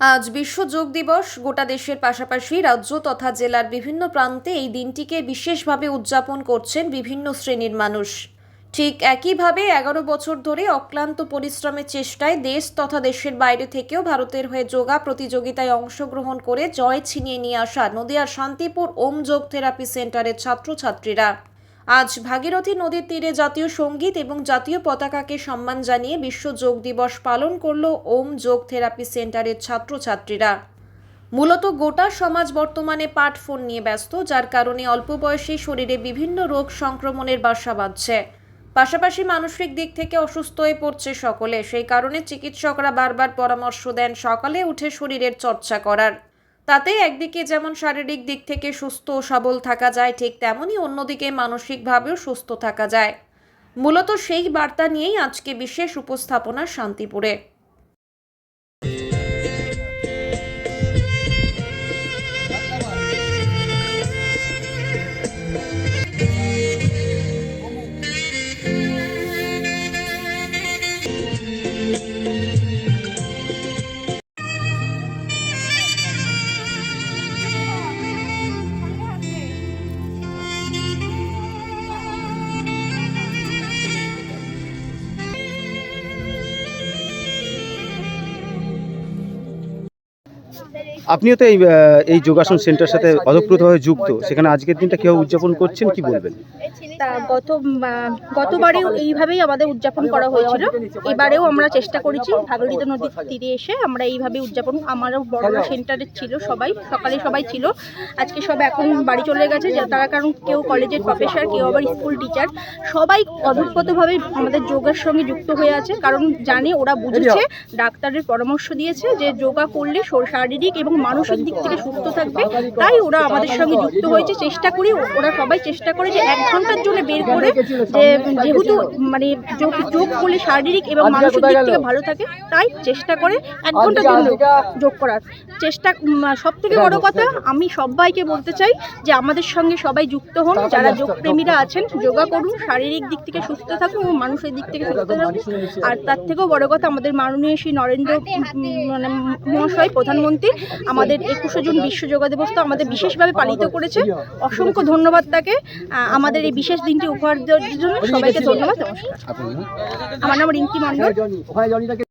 আজ বিশ্ব যোগ দিবস। গোটা দেশের পাশাপাশি রাজ্য তথা জেলার বিভিন্ন প্রান্তে এই দিনটিকে বিশেষভাবে উদযাপন করছেন বিভিন্ন শ্রেণির মানুষ। ঠিক একইভাবে এগারো বছর ধরে অক্লান্ত পরিশ্রমের চেষ্টায় দেশ তথা দেশের বাইরে থেকেও ভারতের হয়ে যোগা প্রতিযোগিতায় অংশগ্রহণ করে জয় ছিনিয়ে নিয়ে আসা নদিয়ার শান্তিপুর ওম যোগ থেরাপি সেন্টারের ছাত্রছাত্রীরা। আজ ভাগীরথী নদীর তীরে জাতীয় সংগীত এবং জাতীয় পতাকাকে সম্মান জানিয়ে বিশ্ব যোগ দিবস পালন করল ওম যোগ থেরাপি সেন্টারের ছাত্রছাত্রীরা। মূলত গোটা সমাজ বর্তমানে পাটফোন নিয়ে ব্যস্ত, যার কারণে অল্প বয়সে শরীরে বিভিন্ন রোগ সংক্রমণের বাসা বাঁধছে। পাশাপাশি মানসিক দিক থেকে অসুস্থ হয়ে পড়ছে সকলে, সেই কারণে চিকিৎসকরা বারবার পরামর্শ দেন সকালে উঠে শরীরের চর্চা করার। তাতে একদিকে যেমন শারীরিক দিক থেকে সুস্থ সবল থাকা যায়, ঠিক তেমনই অন্যদিকে মানসিকভাবেও সুস্থ থাকা যায়। মূলত সেই বার্তা নিয়েই আজকে বিশেষ উপস্থাপনা শান্তিপুরে। আপনিও তো এই এই যোগাসন সেন্টার সাথে অতপ্রতভাবে যুক্ত। সেখানে আজকের দিনটা কেউ উদযাপন করছেন কি বলবেন? তা গত গতবারেও এইভাবেই আমাদের উদযাপন করা হয়েছিল। এবারেও আমরা চেষ্টা করেছি। ভাগীরথী নদীর তীরে এসে আমরা এইভাবে উদযাপন আমারও বড় সেন্টারে ছিল সবাই সকালে সবাই ছিল। আজকে সব এখন বাড়ি চলে গেছে। যে তারা কারণ কেউ কলেজের প্রফেসর কেউ আবার স্কুল টিচার সবাই অধূতভাবে আমাদের যোগার সঙ্গে যুক্ত হয়ে আছে। কারণ জানে ওরা বুঝেছে ডাক্তারের পরামর্শ দিয়েছে যে যোগা করলে শর- শারীরিক এবং মানসিক দিক থেকে সুস্থ থাকবে তাই ওরা আমাদের সঙ্গে যুক্ত হয়েছে। চেষ্টা করি ওরা সবাই চেষ্টা করে যে এক ঘণ্টার জন্য বের করে যে যেহেতু মানে যোগ যোগ করলে শারীরিক এবং মানসিক দিক থেকে ভালো থাকে তাই চেষ্টা করে এক ঘণ্টার জন্য যোগ করার। চেষ্টা সব থেকে বড় কথা আমি সবাইকে বলতে চাই যে আমাদের সঙ্গে সবাই যুক্ত হন যারা যোগপ্রেমীরা আছেন যোগা করুন শারীরিক দিক থেকে সুস্থ থাকুন এবং মানুষের দিক থেকে সুস্থ থাকুন। আর তার থেকেও বড় কথা আমাদের মাননীয় শ্রী নরেন্দ্র মানে মহাশয় প্রধানমন্ত্রী আমাদের একুশে জুন বিশ্ব যোগা দিবস তো আমাদের বিশেষভাবে পালিত করেছে। অসংখ্য ধন্যবাদ তাকে। আহ, আমাদের এই বিশেষ দিনটি উপহার দেওয়ার জন্য সবাইকে ধন্যবাদ নমস্কার। আমার নাম রিঙ্কি মন্ডল